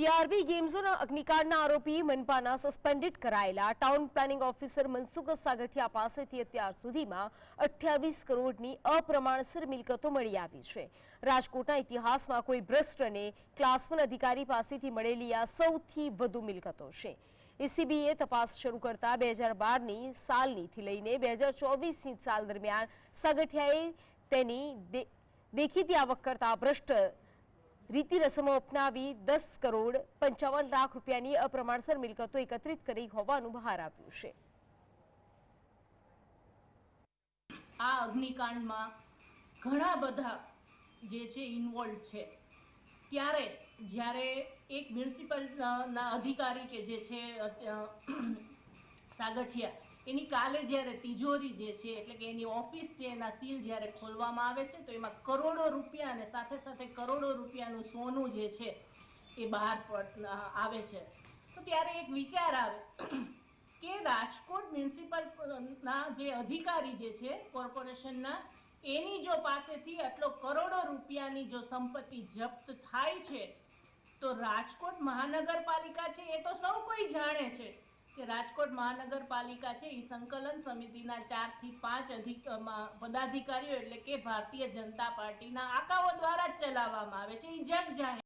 TRB game અગ્નિકાંડના આરોપી મનપાના suspended કરાયેલા. Town planning officer Mansukh Sagathiya પાસેથી અત્યાર સુધીમાં અઠ્યાવીસ કરોડની અપ્રમાણસર મિલકતો મળી આવી છે. રાજકોટના ઇતિહાસમાં કોઈ ભ્રષ્ટ અને ક્લાસ વન અધિકારી પાસેથી મળેલી આ સૌથી વધુ મિલકતો છે. એસીબીએ તપાસ શરૂ કરતા બે હજાર બારની સાલનીથી લઈને બે હજાર ચોવીસની સાલ દરમિયાન સાગઠિયાએ તેની દેખીતી આવક કરતા ભ્રષ્ટ રીતિ રસમો અપનાવી દસ કરોડ પંચાવન લાખ રૂપિયાની અપ્રમાણસર મિલકતો એકત્રિત કરી હોવાનું બહાર આવ્યું છે. આ અગ્નિકાંડમાં ઘણા બધા જે છે ઇન્વોલ્વ છે. ત્યારે જ્યારે એક મ્યુનિસિપલ ના અધિકારી કે જે છે સાગઠિયા એની કાલે જ્યારે તિજોરી જે છે, એટલે કે એની ઓફિસ છે, એના સીલ જ્યારે ખોલવામાં આવે છે, તો એમાં કરોડો રૂપિયા અને સાથે સાથે કરોડો રૂપિયાનું સોનું જે છે, એ બહાર આવે છે. તો ત્યારે એક વિચાર આવે કે રાજકોટ મ્યુનિસિપલના જે અધિકારી જે છે, કોર્પોરેશનના, એની જો પાસેથી આટલો કરોડો રૂપિયાની જો સંપત્તિ જપ્ત થાય છે, તો રાજકોટ મહાનગરપાલિકા છે, એ તો સૌ કોઈ જાણે છે. કે રાજકોટ મહાનગરપાલિકા છે એ સંકલન સમિતિના ચારથી પાંચ અધિક પદાધિકારીઓ એટલે કે ભારતીય જનતા પાર્ટીના આકાઓ દ્વારા જ ચલાવવામાં આવે છે. એ જગ જાહેર